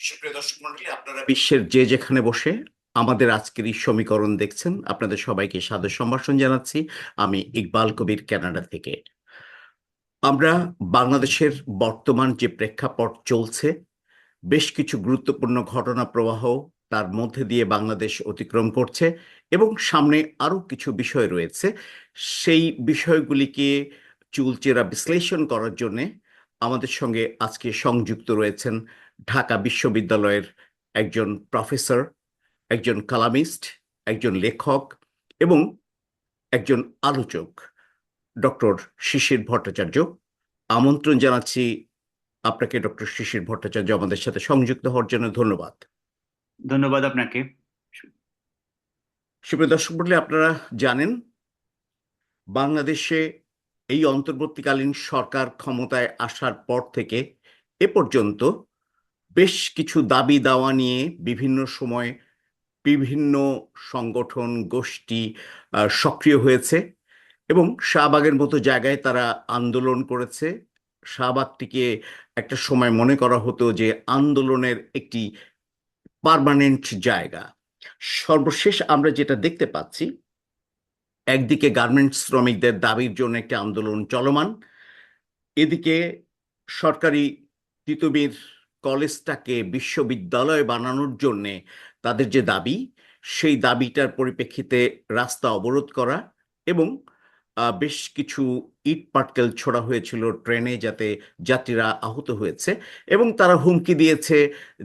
সুপ্রিয় দর্শক মন্ডলী, আপনারা বিশ্বের যে যেখানে বসে আমাদের আজকের এই সমীকরণ দেখছেন, আপনাদের সবাইকে সাদর সম্ভাষণ জানাচ্ছি। আমি ইকবাল কবির কানাডা থেকে। আমরা বাংলাদেশের বর্তমান যে প্রেক্ষাপট চলছে, বেশ কিছু গুরুত্বপূর্ণ ঘটনা প্রবাহ তার মধ্যে দিয়ে বাংলাদেশ অতিক্রম করছে এবং সামনে আরও কিছু বিষয় রয়েছে। সেই বিষয়গুলিকে চুলচেরা বিশ্লেষণ করার জন্যে আমাদের সঙ্গে আজকে সংযুক্ত রয়েছেন ঢাকা বিশ্ববিদ্যালয়ের একজন প্রফেসর একজন কালামিস্ট একজন লেখক এবং একজন আলোচক ডক্টর শিশির ভট্টাচার্য। আমন্ত্রণ জানাচ্ছি আপনাকে ডক্টর শিশির ভট্টাচার্য আমাদের সাথে সংযুক্ত হওয়ার জন্য ধন্যবাদ। ধন্যবাদ আপনাকে। সুপ্রিয় দর্শক মণ্ডলী আপনারা জানেন বাংলাদেশে এই অন্তর্বর্তীকালীন সরকার ক্ষমতায় আসার পর থেকে এ পর্যন্ত বেশ কিছু দাবি দাওয়া নিয়ে বিভিন্ন সময় বিভিন্ন সংগঠন, গোষ্ঠী সক্রিয় হয়েছে এবং শাহবাগের মতো জায়গায় তারা আন্দোলন করেছে। শাহবাগটিকে একটা সময় মনে করা হতো যে আন্দোলনের একটি পার্মানেন্ট জায়গা। সর্বশেষ আমরা যেটা দেখতে পাচ্ছি একদিকে গার্মেন্টস শ্রমিকদের দাবির জন্য একটি আন্দোলন চলমান, এদিকে সরকারি তিতুমির কলেজটাকে বিশ্ববিদ্যালয় বানানোর জন্যে তাদের যে দাবি, সেই দাবিটার পরিপ্রেক্ষিতে রাস্তা অবরোধ করা এবং বেশ কিছু ইট পাটকেল ছোড়া হয়েছিল ট্রেনে যাতে যাত্রীরা আহত হয়েছে এবং তারা হুমকি দিয়েছে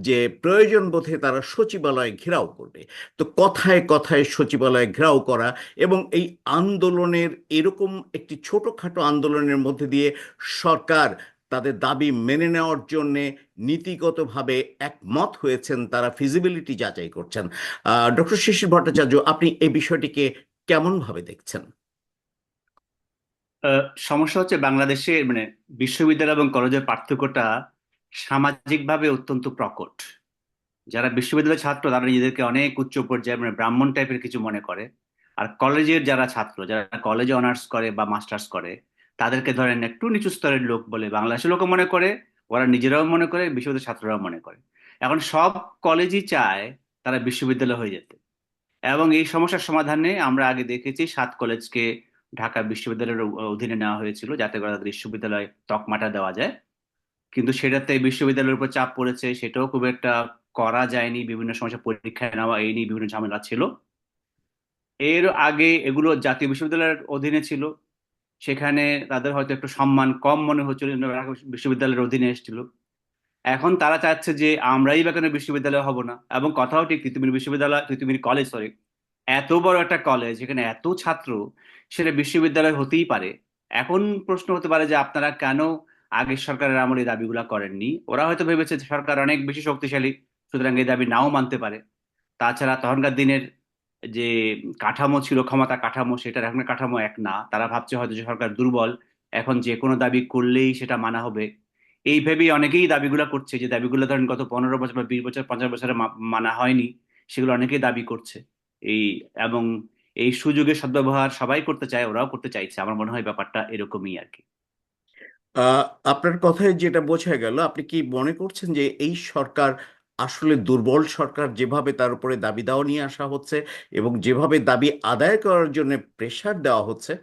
যে প্রয়োজন বোধে তারা সচিবালয় ঘেরাও করবে। তো কথায় কথায় সচিবালয় ঘেরাও করা এবং এই আন্দোলনের এরকম একটি ছোটোখাটো আন্দোলনের মধ্যে দিয়ে সরকার তাদের দাবি মেনে নেওয়ার জন্যে নীতিগতভাবে একমত হয়েছেন, তারা ফিজিবিলিটি যাচাই করছেন। ডক্টর শিশির ভট্টাচার্য, আপনি এই বিষয়টিকে কেমনভাবে দেখছেন? সমস্যা হচ্ছে বাংলাদেশে মানে বিশ্ববিদ্যালয় এবং কলেজের পার্থক্যটা সামাজিকভাবে অত্যন্ত প্রকট। যারা বিশ্ববিদ্যালয়ের ছাত্র, তারা নিজেদেরকে অনেক উচ্চ পর্যায়ে মানে ব্রাহ্মণ টাইপের কিছু মনে করে। আর কলেজের যারা ছাত্র, যারা কলেজে অনার্স করে বা মাস্টার্স করে, তাদেরকে ধরেন একটু নিচু স্তরের লোক বলে বাংলাদেশের লোকও মনে করে, ওরা নিজেরাও মনে করে, বিশ্ববিদ্যালয়ের ছাত্ররাও মনে করে। এখন সব কলেজই চায় তারা বিশ্ববিদ্যালয় হয়ে যেতে। এবং এই সমস্যার সমাধানে আমরা আগে দেখেছি সাত কলেজকে ঢাকা বিশ্ববিদ্যালয়ের অধীনে নেওয়া হয়েছিল যাতে করে তাদের বিশ্ববিদ্যালয় তকমাটা দেওয়া যায়। কিন্তু সেটাতে বিশ্ববিদ্যালয়ের উপর চাপ পড়েছে, সেটাও খুব একটা করা যায়নি, বিভিন্ন সমস্যা পরীক্ষায় নেওয়া এই নিয়ে বিভিন্ন ঝামেলা ছিল। এর আগে এগুলো জাতীয় বিশ্ববিদ্যালয়ের অধীনে ছিল, সেখানে তাদের হয়তো একটু সম্মান কম মনে হচ্ছিল বিশ্ববিদ্যালয়ের অধীনে এসেছিল। এখন তারা চাচ্ছে যে আমরাই বা কেন বিশ্ববিদ্যালয় হব না, এবং কথাও ঠিক, তিতুমির বিশ্ববিদ্যালয়, তিতুমির কলেজ সরি এত বড় একটা কলেজ এখানে এত ছাত্র, সেটা বিশ্ববিদ্যালয় হতেই পারে। এখন প্রশ্ন হতে পারে যে আপনারা কেন আগের সরকারের আমলে দাবিগুলা করেননি? ওরা হয়তো ভেবেছে সরকার অনেক বেশি শক্তিশালী, সুতরাং এই দাবি নাও মানতে পারে। তাছাড়া তখনকার দিনের যে কাঠামো ছিল, ক্ষমতা কাঠামো, সেটার এখন কাঠামো এক না। তারা ভাবছে হয়তো যে সরকার দুর্বল। এখন যে কোনো দাবি করলেই সেটা মানা হবে। এই ভেবেই অনেকেই দাবিগুলো করছে যে দাবিগুলো ধরেন গত পনেরো বছর বা বিশ বছর, পঞ্চাশ বছরে মানা হয়নি, সেগুলো অনেকেই দাবি করছে। এই এবং এই সুযোগের সদ্ব্যবহার সবাই করতে চায় ওরাও করতে চাইছে। আমার মনে হয় ব্যাপারটা এরকমই আর কি। আপনার কথায় যেটা বোঝা গেল আপনি কি মনে করছেন যে এই সরকার আসলে দুর্বল সরকার যেভাবে তার উপরে দাবি দাওয়া নিয়ে আসা হচ্ছে এবং যেভাবে দাবি আদায় করার জন্য প্রেশার দেওয়া হচ্ছে?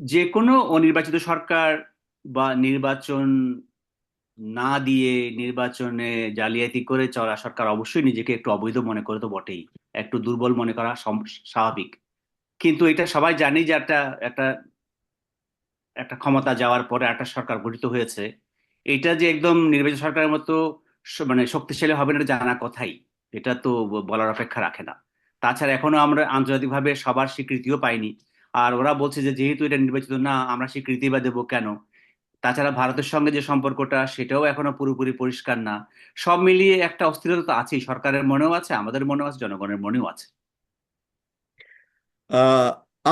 যে কোনো অনির্বাচিত সরকার বা নির্বাচন না দিয়ে নির্বাচনে জালিয়াতি করে চলা সরকার অবশ্যই নিজেকে একটু অবৈধ মনে করে তো বটেই। একটু দুর্বল মনে করা স্বাভাবিক। কিন্তু এটা সবাই জানি যে একটা একটা একটা ক্ষমতা যাওয়ার পরে একটা সরকার গঠিত হয়েছে। এটা যে একদম নির্বাচিত সরকারের মতো মানে শক্তিশালী হবে না জানা কথাই। এটা তো বলার অপেক্ষা রাখে না। তাছাড়া এখনও আমরা আন্তর্জাতিকভাবে সবার স্বীকৃতিও পাইনি। আর ওরা বলছে যেহেতু এটা নির্বাচিত না, আমরা স্বীকৃতি বা দেবো কেন? তাছাড়া ভারতের সঙ্গে যে সম্পর্কটা, সেটাও এখনও পুরোপুরি পরিষ্কার না। সব মিলিয়ে একটা অস্থিরতা তো আছেই। সরকারের মনেও আছে, আমাদের মনেও আছে, জনগণের মনেও আছে।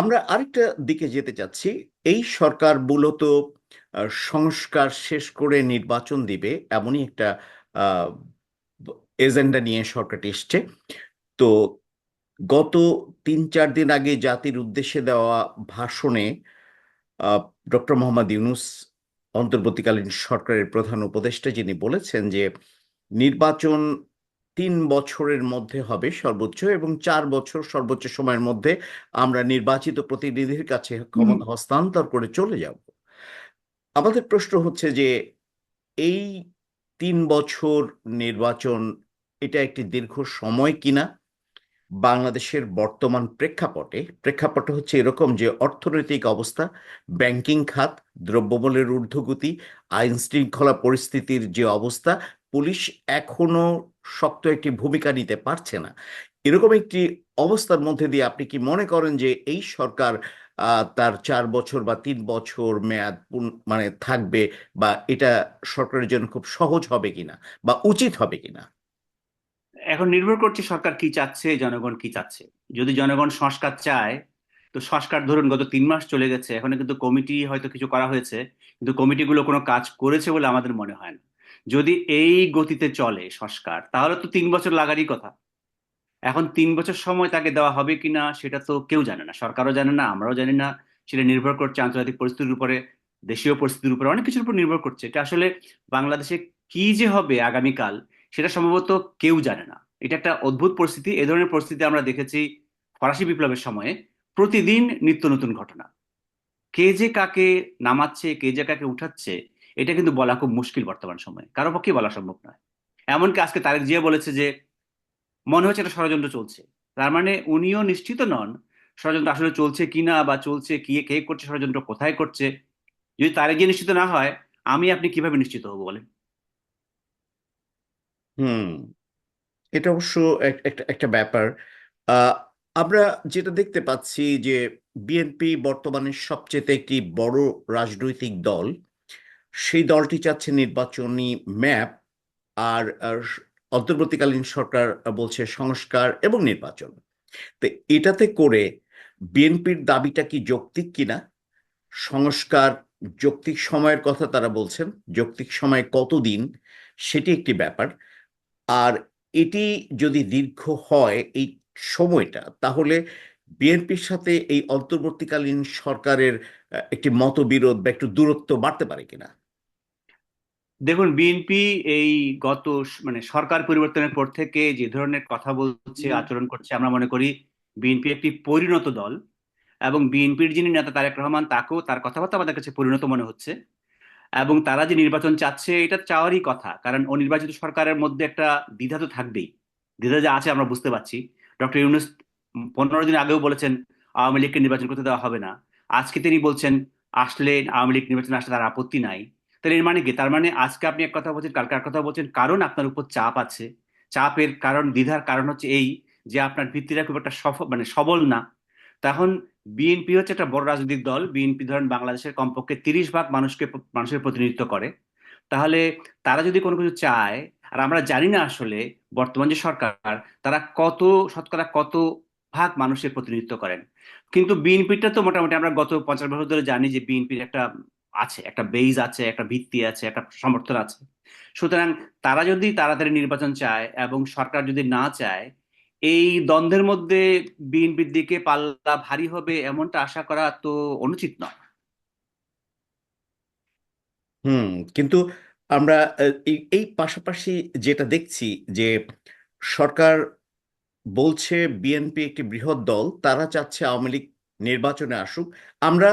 আমরা আরেকটা দিকে যেতে চাচ্ছি। এই সরকার মূলত সংস্কার শেষ করে নির্বাচন দিবে, এমনই একটা এজেন্ডা নিয়ে সরকারটি এসছে। তো গত তিন চার দিন আগে জাতির উদ্দেশ্যে দেওয়া ভাষণে ডক্টর মোহাম্মদ ইউনুস অন্তর্বর্তীকালীন সরকারের প্রধান উপদেষ্টা যিনি বলেছেন যে নির্বাচন তিন বছরের মধ্যে হবে সর্বোচ্চ এবং চার বছর সর্বোচ্চ সময়ের মধ্যে আমরা নির্বাচিত প্রতিনিধির কাছে ক্ষমতা হস্তান্তর করে চলে যাব। আমাদের প্রশ্ন হচ্ছে যে এই তিন বছর নির্বাচন এটা একটি দীর্ঘ সময় কিনা? বাংলাদেশের বর্তমান প্রেক্ষাপটে, প্রেক্ষাপট হচ্ছে এরকম যে অর্থনৈতিক অবস্থা, ব্যাংকিং খাত, দ্রব্যমূল্যের ঊর্ধ্বগতি, আইন শৃঙ্খলা পরিস্থিতির যে অবস্থা, পুলিশ এখনও শক্ত একটি ভূমিকা নিতে পারছে না। এরকম একটি অবস্থার মধ্যে দিয়ে আপনি কি মনে করেন যে এই সরকার তার চার বছর বা তিন বছর মেয়াদ মানে থাকবে বা এটা সরকারের জন্য খুব সহজ হবে কিনা বা উচিত হবে কিনা? এখন নির্ভর করছে সরকার কি চাচ্ছে, জনগণ কি চাচ্ছে। যদি জনগণ সংস্কার চায়, তো সংস্কার ধরুন গত তিন মাস চলে গেছে, এখনও কিন্তু কমিটি হয়তো কিছু করা হয়েছে, কিন্তু কমিটিগুলো কোনো কাজ করেছে বলে আমাদের মনে হয় না। যদি এই গতিতে চলে সংস্কার, তাহলে তো তিন বছর লাগারই কথা। এখন তিন বছর সময় তাকে দেওয়া হবে কিনা সেটা তো কেউ জানে না, সরকারও জানে না, আমরাও জানি না। সেটা নির্ভর করছে আন্তর্জাতিক পরিস্থিতির উপরে, দেশীয় পরিস্থিতির উপরে, অনেক কিছুর উপর নির্ভর করছে। এটা আসলে বাংলাদেশে কি যে হবে আগামীকাল সেটা সম্ভবত কেউ জানে না। এটা একটা অদ্ভুত পরিস্থিতি। এ ধরনের পরিস্থিতি আমরা দেখেছি ফরাসি বিপ্লবের সময়ে। প্রতিদিন নিত্য নতুন ঘটনা। কে যে কাকে নামাচ্ছে, কে যে কাকে উঠাচ্ছে, এটা কিন্তু বলা খুব মুশকিল বর্তমান সময়ে। কারও পক্ষে বলা সম্ভব নয়। এমনকি আজকে তারেক জিয়া বলেছে যে, মনে হচ্ছে একটা ষড়যন্ত্র চলছে। তার মানে উনিও নিশ্চিত নন ষড়যন্ত্র আসলে চলছে কিনা বা চলছে কি, কে করছে, ষড়যন্ত্র কোথায় করছে। যদি তারেক জিয়া নিশ্চিত না হয়, আমি আপনি কীভাবে নিশ্চিত হব বলেন? হুম, এটা অবশ্য এক- একটা একটা ব্যাপার। আমরা যেটা দেখতে পাচ্ছি যে বিএনপি বর্তমানে সবচেয়ে একটি বড় রাজনৈতিক দল, সেই দলটি চাচ্ছে নির্বাচনী ম্যাপ আর আর অন্তর্বর্তীকালীন সরকার বলছে সংস্কার এবং নির্বাচন। তো এটাতে করে বিএনপির দাবিটা কি যৌক্তিক কিনা? সংস্কার যৌক্তিক সময়ের কথা তারা বলছেন, যৌক্তিক সময় কতদিন, সেটি একটি ব্যাপার। আর এটি যদি দীর্ঘ হয় এই সময়টা তাহলে বিএনপির সাথে এই অন্তর্বর্তীকালীন সরকারের একটি মতবিরোধ বা একটু দূরত্ব বাড়তে পারে কিনা? দেখুন বিএনপি এই গত মানে সরকার পরিবর্তনের পর থেকে যে ধরনের কথা বলছে আচরণ করছে আমরা মনে করি বিএনপি একটি পরিণত দল এবং বিএনপির যিনি নেতা তারেক রহমান তাকেও তার কথাবার্তা আমাদের কাছে পরিণত মনে হচ্ছে। এবং তারা যে নির্বাচন চাচ্ছে, এটা চাওয়ারই কথা। কারণ অনির্বাচিত সরকারের মধ্যে একটা দ্বিধা তো থাকবেই। দ্বিধা যে আছে আমরা বুঝতে পারছি। ডক্টর ইউনুস পনেরো দিন আগেও বলেছেন, আওয়ামী লীগকে নির্বাচন করতে দেওয়া হবে না। আজকে তিনি বলছেন, আসলে আওয়ামী লীগ নির্বাচনে আসলে তার আপত্তি নাই। তাহলে এর মানে কি? তার মানে আজকে আপনি এক কথা বলছেন, কালকে এক কথা বলছেন, কারণ আপনার উপর চাপ আছে। চাপের কারণ, দ্বিধার কারণ হচ্ছে এই যে আপনার ভিত্তিটা খুব একটা সফল মানে সবল না। তখন বিএনপি হচ্ছে একটা বড় রাজনৈতিক দল। বিএনপি ধরেন বাংলাদেশের কমপক্ষে তিরিশ ভাগ মানুষকে মানুষের প্রতিনিধিত্ব করে। তাহলে তারা যদি কোনো কিছু চায়, আর আমরা জানি না আসলে বর্তমান যে সরকার, তারা কত, শতকরা কত ভাগ মানুষের প্রতিনিধিত্ব করেন। কিন্তু বিএনপিটা তো মোটামুটি আমরা গত পঞ্চাশ বছর ধরে জানি যে বিএনপির একটা আছে, একটা বেইজ আছে, একটা ভিত্তি আছে, একটা সমর্থন আছে। সুতরাং তারা যদি তাড়াতাড়ি নির্বাচন চায় এবং সরকার যদি না চায় এই দ্বন্দ্বের মধ্যে বিএনপির দিকে পাল্লা ভারী হবে এমনটা আশা করা তো অনুচিত নয়। হুম, কিন্তু আমরা এই পাশাপাশি যেটা দেখছি যে সরকার বলছে বিএনপি একটি বৃহৎ দল, তারা চাচ্ছে আওয়ামী লীগ নির্বাচনে আসুক। আমরা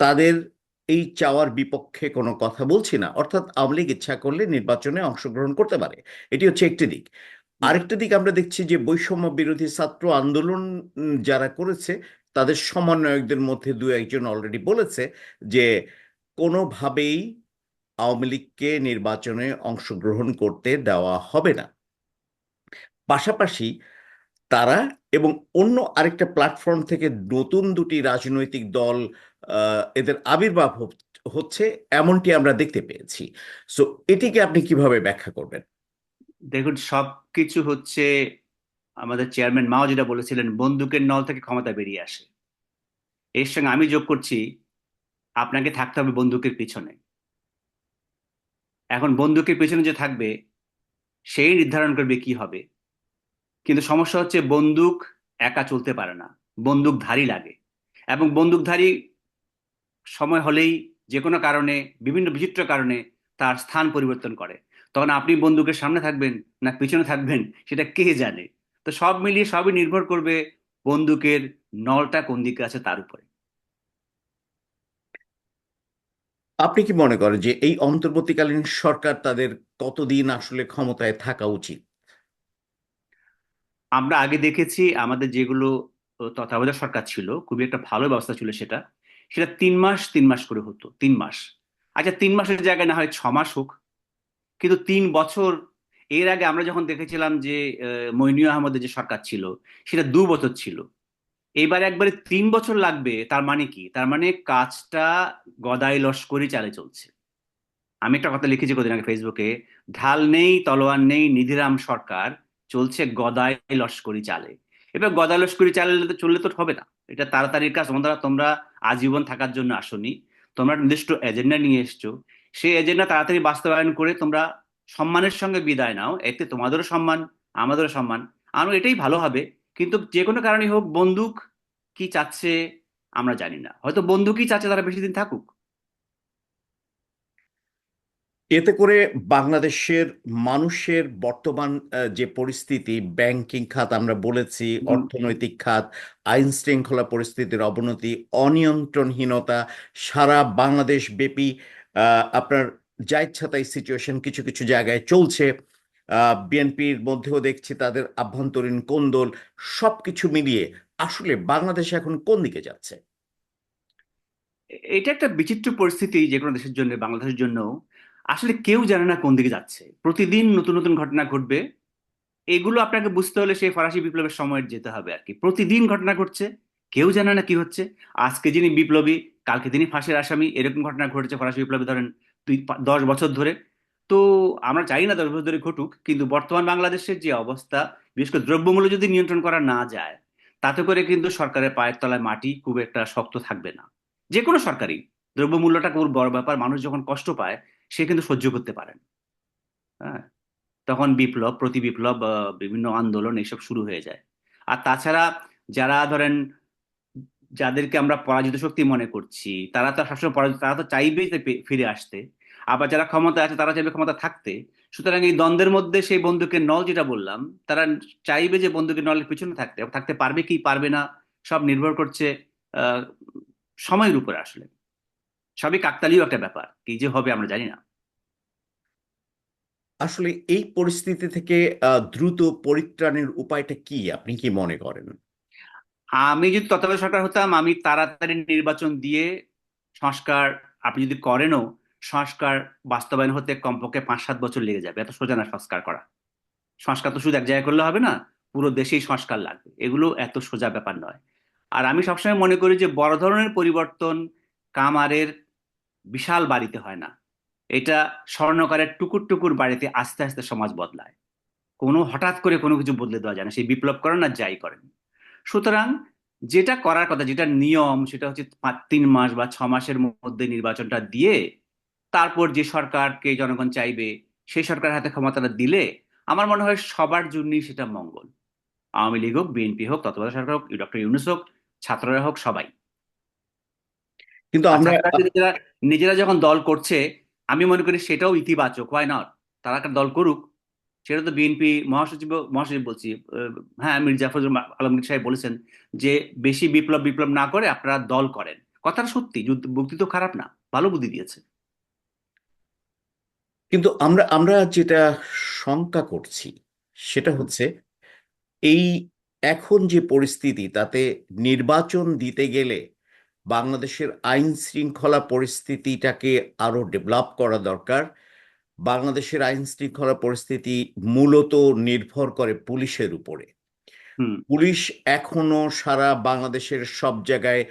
তাদের এই চাওয়ার বিপক্ষে কোনো কথা বলছি না, অর্থাৎ আওয়ামী লীগ ইচ্ছা করলে নির্বাচনে অংশগ্রহণ করতে পারে। এটি হচ্ছে একটি দিক। আরেকটা দিক আমরা দেখছি যে বৈষম্য বিরোধী ছাত্র আন্দোলন যারা করেছে, তাদের সমন্বয়কদের মধ্যে দু একজন অলরেডি বলেছে যে কোনোভাবেই আওয়ামী লীগকে নির্বাচনে অংশগ্রহণ করতে দেওয়া হবে না। পাশাপাশি তারা এবং অন্য আরেকটা প্ল্যাটফর্ম থেকে নতুন দুটি রাজনৈতিক দল এদের আবির্ভাব হচ্ছে, এমনটি আমরা দেখতে পেয়েছি। সো এটিকে আপনি কীভাবে ব্যাখ্যা করবেন? দেখুন সবকিছু হচ্ছে আমাদের চেয়ারম্যান মাও যেটা বলেছিলেন, বন্দুকের নল থেকে ক্ষমতা বেরিয়ে আসে। এর সঙ্গে আমি যোগ করছি, আপনাকে থাকতে হবে বন্দুকের পিছনে। এখন বন্দুকের পিছনে যে থাকবে, সেই নির্ধারণ করবে কি হবে। কিন্তু সমস্যা হচ্ছে বন্দুক একা চলতে পারে না, বন্দুকধারী লাগে। এবং বন্দুকধারী সময় হলেই যে কোনো কারণে, বিভিন্ন বিচিত্র কারণে তার স্থান পরিবর্তন করে। তখন আপনি বন্দুকের সামনে থাকবেন না পিছনে থাকবেন সেটা কে জানে? তো সব মিলিয়ে সবই নির্ভর করবে বন্দুকের নলটা কোন দিকে আছে তার উপরে। আপনি কি মনে করেন যে এই অন্তর্বর্তীকালীন সরকার তাদের কতদিন আসলে ক্ষমতায় থাকা উচিত? আমরা আগে দেখেছি আমাদের যেগুলো তত্ত্বাবধায়ক সরকার ছিল খুবই একটা ভালো ব্যবস্থা ছিল সেটা। সেটা তিন মাস তিন মাস করে হতো তিন মাস। আচ্ছা তিন মাসের জায়গায় না হয় ছ মাস হোক কিন্তু তিন বছর, এর আগে আমরা যখন দেখেছিলাম যে মইনুল আহমদের যে সরকার ছিল, সেটা দু বছর ছিল। এবার একবারে তিন বছর লাগবে, তার মানে কি? তার মানে কাজটা গদাই লস্করি চালে চলছে। আমি একটা কথা লিখেছি কদিন আগে ফেসবুকে ঢাল নেই, তলোয়ার নেই, নিধিরাম সরকার, চলছে গদাই লস্করি চালে। এবার গদাই লস্করি চালে তো চললে তো হবে না। এটা তাড়াতাড়ির কাজ। তোমরা তোমরা আজীবন থাকার জন্য আসনি। তোমরা নির্দিষ্ট এজেন্ডা নিয়ে এসছো। সেই এজেন্ডা তাড়াতাড়ি বাস্তবায়ন করে তোমরা সম্মানের সঙ্গে বিদায় নাও। এতে তোমাদেরও সম্মান আমাদেরও সম্মান। আরও এটাই ভালো হবে। কিন্তু যে কোনো কারণে হোক বন্দুক কি চাচ্ছে আমরা জানি না। হয়তো বন্দুকই চাচ্ছে তারা বেশি দিন থাকুক। এতে করে বাংলাদেশের মানুষের বর্তমান যে পরিস্থিতি ব্যাংকিং খাত আমরা বলেছি অর্থনৈতিক খাত আইন শৃঙ্খলা পরিস্থিতির অবনতি অনিয়ন্ত্রণহীনতা সারা বাংলাদেশ ব্যাপী আপনার যা ইচ্ছা তাই সিচুয়েশন কিছু কিছু জায়গায় চলছে। বিএনপির মধ্যেও দেখছি তাদের আভ্যন্তরীণ কোন্দল সবকিছু মিলিয়ে আসলে বাংলাদেশ এখন কোন দিকে যাচ্ছে? এটা একটা বিচিত্র পরিস্থিতি যে কোনো দেশের জন্য, বাংলাদেশের জন্য। আসলে কেউ জানে না কোন দিকে যাচ্ছে। প্রতিদিন নতুন নতুন ঘটনা ঘটবে। এগুলো আপনাকে বুঝতে হলে সেই ফরাসি বিপ্লবের সময় যেতে হবে আর কি। প্রতিদিন ঘটনা ঘটছে, কেউ জানে না কি হচ্ছে। আজকে যিনি বিপ্লবী কালকে তিনি ফাঁসির আসামি, এরকম ঘটনা ঘটেছে ফরাসি বিপ্লবী, ধরেন দুই দশ বছর ধরে। তো আমরা চাই না দশ বছর ধরে ঘটুক, কিন্তু বর্তমান বাংলাদেশের যে অবস্থা, বিশেষ করে দ্রব্যমূল্য যদি নিয়ন্ত্রণ করা না যায়, তাতে করে কিন্তু সরকারের পায়ের তলায় মাটি খুব একটা শক্ত থাকবে না। যে কোনো সরকারই দ্রব্যমূল্যটা খুব বড় ব্যাপার, মানুষ যখন কষ্ট পায়, সে কিন্তু সহ্য করতে পারেন হ্যাঁ? তখন বিপ্লব, প্রতি বিপ্লব বিভিন্ন আন্দোলন, এইসব শুরু হয়ে যায়। আর তাছাড়া যারা ধরেন যাদেরকে আমরা পরাজিত শক্তি মনে করছি, তারা তো সবসময় পরাজিত, তারা তো চাইবেই ফিরে আসতে। আবার যারা ক্ষমতা আছে, তারা চাইবে ক্ষমতা থাকতে। সুতরাং এই দ্বন্দ্বের মধ্যে সেই বন্দুকের নল যেটা বললাম, তারা চাইবে যে বন্দুকের নলের পিছনে থাকতে থাকতে পারবে কি পারবে না, সব নির্ভর করছে সময়ের উপরে আসলে। সবই কাকতালীয় একটা ব্যাপার, কি যে হবে আমরা জানি না। আসলে এই পরিস্থিতি থেকে দ্রুত পরিত্রাণের উপায়টা কি, আপনি কি মনে করেন? আমি যদি তত্ত্বাবধায়ক সরকার হতাম, আমি তাড়াতাড়ি নির্বাচন দিয়ে সংস্কার আপনি যদি করেনও, সংস্কার বাস্তবায়ন হতে কমপক্ষে পাঁচ সাত বছর লেগে যাবে। এত সোজা না সংস্কার করা। সংস্কার তো শুধু এক জায়গায় করলে হবে না, পুরো দেশেই সংস্কার লাগবে। এগুলো এত সোজা ব্যাপার নয়। আর আমি সবসময় মনে করি যে বড় ধরনের পরিবর্তন কামারের বিশাল বাড়িতে হয় না। এটা স্বর্ণকারের টুকুর টুকুর বাড়িতে আস্তে আস্তে সমাজ বদলায়। কোনো হঠাৎ করে কোনো কিছু বদলে দেওয়া যায় না। সেই বিপ্লব করেন আর যাই করেন। সুতরাং যেটা করার কথা যেটা নিয়ম সেটা হচ্ছে তিন মাস বা ছ মাসের মধ্যে নির্বাচনটা দিয়ে তারপর যে সরকারকে জনগণ চাইবে সেই সরকারের হাতে ক্ষমতাটা দিলে আমার মনে হয় সবার জন্যই সেটা মঙ্গল। আওয়ামী লীগ হোক বিএনপি হোক তত্ত্বাবধায়ক সরকার হোক ডক্টর ইউনুস হোক ছাত্ররা হোক সবাই। কিন্তু আমরা নিজেরা নিজেরা যখন দল করছে আমি মনে করি সেটাও ইতিবাচক হয় নট তারা একটা দল করুক। সেটা তো বিএনপি মহাসচিব মহাসচিব বলছি হ্যাঁ মীর জাফর আলমগীর সাহেব বলেছেন যে বেশি বিপ্লব বিপ্লব না করে আপনারা দল করেন। কথাটা সত্যি বুদ্ধি তো খারাপ না, ভালো বুদ্ধি দিয়েছে। কিন্তু আমরা আমরা যেটা শঙ্কা করছি, সেটা হচ্ছে এই এখন যে পরিস্থিতি, তাতে নির্বাচন দিতে গেলে বাংলাদেশের আইন শৃঙ্খলা পরিস্থিতিটাকে আরও ডেভেলপ করা দরকার। বাংলাদেশের আইন শৃঙ্খলা পরিস্থিতি মূলত নির্ভর করে পুলিশের উপরে। পুলিশ এখনও সারা বাংলাদেশের সব জায়গায়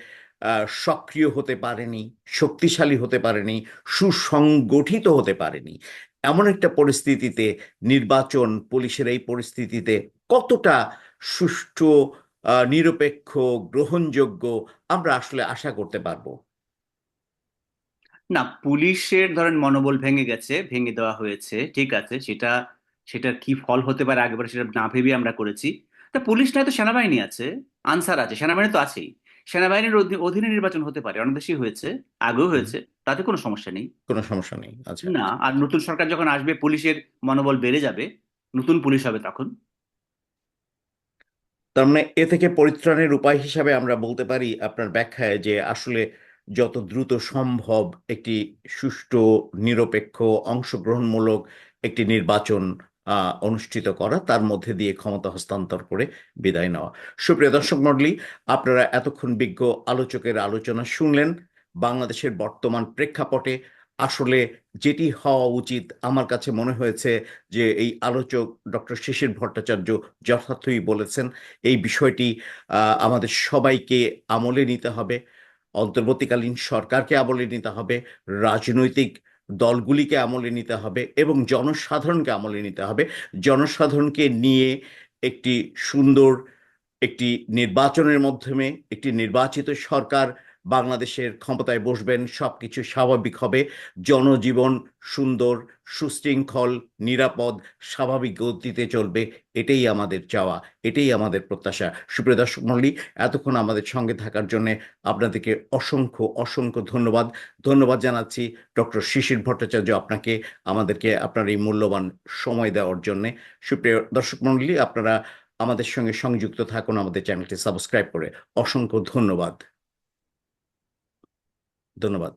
আহ, সক্রিয় হতে পারেনি শক্তিশালী হতে পারেনি সুসংগঠিত হতে পারেনি। এমন একটা পরিস্থিতিতে নির্বাচন পুলিশের এই পরিস্থিতিতে কতটা সুষ্ঠু নিরপেক্ষ গ্রহণযোগ্য আমরা আসলে আশা করতে পারব। না পুলিশের ধরেন মনোবল ভেঙে গেছে ভেঙে দেওয়া হয়েছে ঠিক আছে সেটা সেটার কি ফল হতে পারে আগেবার সেটা না ভেবে আমরা করেছি। তা পুলিশ নয় তো সেনাবাহিনী আছে আনসার আছে সেনাবাহিনী তো আছেই। সেনাবাহিনীর অধীনে নির্বাচন হতে পারে অনেক দেশেই হয়েছে আগেও হয়েছে তাতে কোনো সমস্যা নেই। কোনো সমস্যা নেই আচ্ছা না আর নতুন সরকার যখন আসবে পুলিশের মনোবল বেড়ে যাবে নতুন পুলিশ হবে তখন। তার মানে এ থেকে পরিত্রাণের উপায় হিসাবে আমরা বলতে পারি আপনার ব্যাখ্যায় যে আসলে যত দ্রুত সম্ভব একটি সুষ্ঠু, নিরপেক্ষ, অংশগ্রহণমূলক একটি নির্বাচন অনুষ্ঠিত করা, তার মধ্যে দিয়ে ক্ষমতা হস্তান্তর করে বিদায় নেওয়া। সুপ্রিয় দর্শক মণ্ডলী, আপনারা এতক্ষণ বিজ্ঞ আলোচকের আলোচনা শুনলেন। বাংলাদেশের বর্তমান প্রেক্ষাপটে আসলে যেটি হওয়া উচিত, আমার কাছে মনে হয়েছে যে এই আলোচক ডক্টর শিশির ভট্টাচার্য যথার্থই বলেছেন, এই বিষয়টি আমাদের সবাইকে আমলে নিতে হবে। অন্তর্বর্তীকালীন সরকারকে আমলে নিতে হবে, রাজনৈতিক দলগুলিকে আমলে নিতে হবে এবং জনসাধারণকে আমলে নিতে হবে। জনসাধারণকে নিয়ে একটি সুন্দর একটি নির্বাচনের মাধ্যমে একটি নির্বাচিত সরকার বাংলাদেশের ক্ষমতায় বসবেন, সবকিছু স্বাভাবিক হবে। জনজীবন সুন্দর, সুশৃঙ্খল, নিরাপদ, স্বাভাবিক গতিতে চলবে। এটাই আমাদের চাওয়া, এটাই আমাদের প্রত্যাশা। সুপ্রিয় দর্শক মণ্ডলী, এতক্ষণ আমাদের সঙ্গে থাকার জন্য আপনাদেরকে অসংখ্য অসংখ্য ধন্যবাদ। ধন্যবাদ জানাচ্ছি ডক্টর শিশির ভট্টাচার্য আপনাকে, আমাদেরকে আপনার এই মূল্যবান সময় দেওয়ার জন্যে। সুপ্রিয় দর্শক মণ্ডলী, আপনারা আমাদের সঙ্গে সংযুক্ত থাকুন, আমাদের চ্যানেলটি সাবস্ক্রাইব করে। অসংখ্য ধন্যবাদ। ধন্যবাদ।